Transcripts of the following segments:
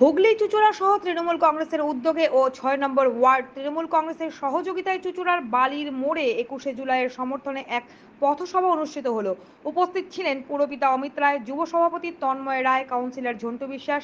হুগলি চুচুড়া সহ তৃণমূল কংগ্রেসের উদ্যোগে ও ছয় নম্বর ওয়ার্ড তৃণমূল কংগ্রেসের সহযোগিতায় চুচুড়ার বালির মোড়ে একুশে জুলাইয়ের সমর্থনে এক পথসভা অনুষ্ঠিত হলো। উপস্থিত ছিলেন পুরপিতা অমিত রায়, যুব সভাপতি তন্ময় রায়, কাউন্সিলর ঝন্টু বিশ্বাস,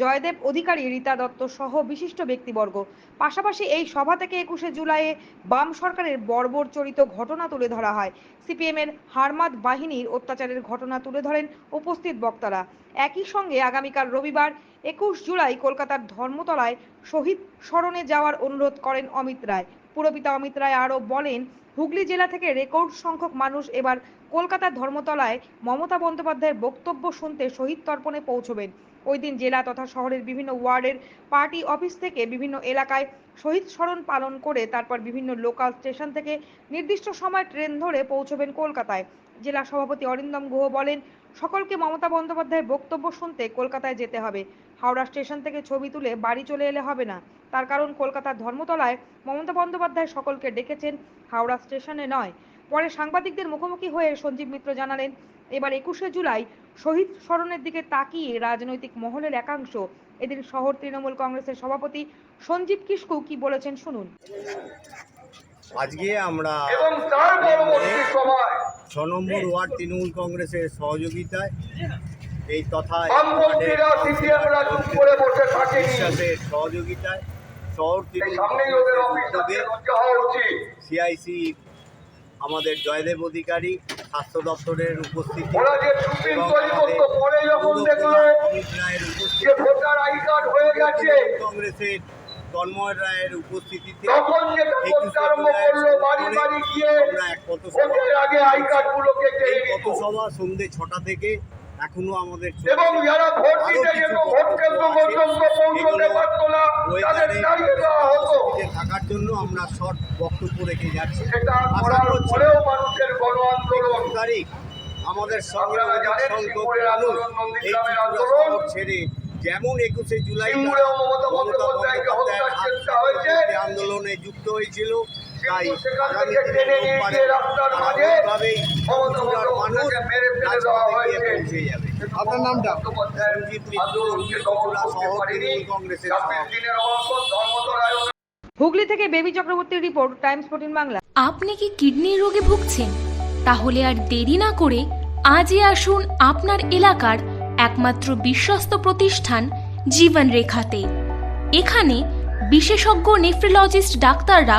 জয়দেব অধিকারী রীতা দত্ত সহ বিশিষ্ট ব্যক্তিবর্গ। পাশাপাশি এই সভা থেকে একুশে জুলাইয়ে বাম সরকারের বর্বরচরিত ঘটনা তুলে ধরা হয়। সিপিএমের হারমাদ বাহিনীর অত্যাচারের ঘটনা তুলে ধরেন উপস্থিত বক্তারা। একই সঙ্গে আগামীকাল রবিবার একুশ জুলাই কলকাতার ধর্মতলায় শহীদ স্মরণে যাওয়ার অনুরোধ করেন অমিত রায়। পুরপিতা অমিত রায় আরও বলেন, হুগলি জেলা থেকে রেকর্ড সংখ্যক মানুষ এবার কলকাতার ধর্মতলায় মমতা বন্দ্যোপাধ্যায়ের বক্তব্য শুনতে শহীদ তর্পণে পৌঁছবেন। ওই দিন জেলা তথা শহরের বিভিন্ন ওয়ার্ডের পার্টি অফিস থেকে বিভিন্ন এলাকায় শহীদ স্মরণ পালন করে তারপর বিভিন্ন লোকাল স্টেশন থেকে নির্দিষ্ট সময় ট্রেন ধরে পৌঁছবেন কলকাতায়। জেলা সভাপতি অরিন্দম গুহ বলেন, সকলকে মমতা বন্দ্যোপাধ্যায়ের বক্তব্য শুনতে কলকাতায় যেতে হবে। হাওড়া স্টেশন থেকে ছবি তুলে বাড়ি চলে এলে হবে না। তার কারণ কলকাতার ধর্মতলায় মমতা বন্দ্যোপাধ্যায় সকলকে ডেকেছেন হাওড়া স্টেশনে নয়। পরে সাংবাদিকদের মুখোমুখি হয়ে সঞ্জীব মিত্র জানালেন এবার একুশে জুলাই শহীদ স্মরণের দিকে তাকিয়ে রাজনৈতিক মহলের একাংশ। এদিন শহর তৃণমূল কংগ্রেসের সভাপতি সঞ্জীব কিস্কু কি বলেছেন শুনুন। আজকে আমরা এবং তার পরবর্তী সময় ছ নম্বর ওয়ার্ড তৃণমূল কংগ্রেসের সহযোগিতায় এই তথা বিশ্বাসের সহযোগিতায় শহর সিআইসি আমাদের জয়দেব অধিকারী স্বাস্থ্য দপ্তরের উপস্থিতি হয়ে কংগ্রেসের তন্ময় রায়ের উপস্থিতিতে পথসভা সন্ধ্যে ছটা থেকে এখনও আমাদের এবং যারা ভোট দিতে যেত ভোট কেন্দ্র পর্যন্ত পৌঁছতে পারতো না তাদের তাড়িয়ে দেওয়া হতো। থাকার জন্য আমরা শর্ট বক্তব্য রেখে যাচ্ছি। সেটা করার পরেও মানুষের গণ আন্দোলন। তারিখ আমাদের সঙ্গে সংখ্যক মানুষ এই আন্দোলন, ছেড়ে যেমন একুশে জুলাই মমতা হয়েছে। আন্দোলনে যুক্ত হয়েছিল। আগামী দিনে রোববারে মানুষ রাজপথে গিয়ে পৌঁছে যাবে। আপনার নামটা? সঞ্জিত মিত্র, তৃণমূল কংগ্রেসের হুগলি থেকে বেবি চক্রবর্তীর রিপোর্ট টাইমস ফোর্টিন বাংলা। আপনি কি কিডনির রোগে ভুগছেন? তাহলে আর দেরি না করে আজই আসুন আপনার এলাকার একমাত্র বিশ্বস্ত প্রতিষ্ঠান জীবন রেখাতে এখানে বিশেষজ্ঞ নেফ্রোলজিস্ট ডাক্তাররা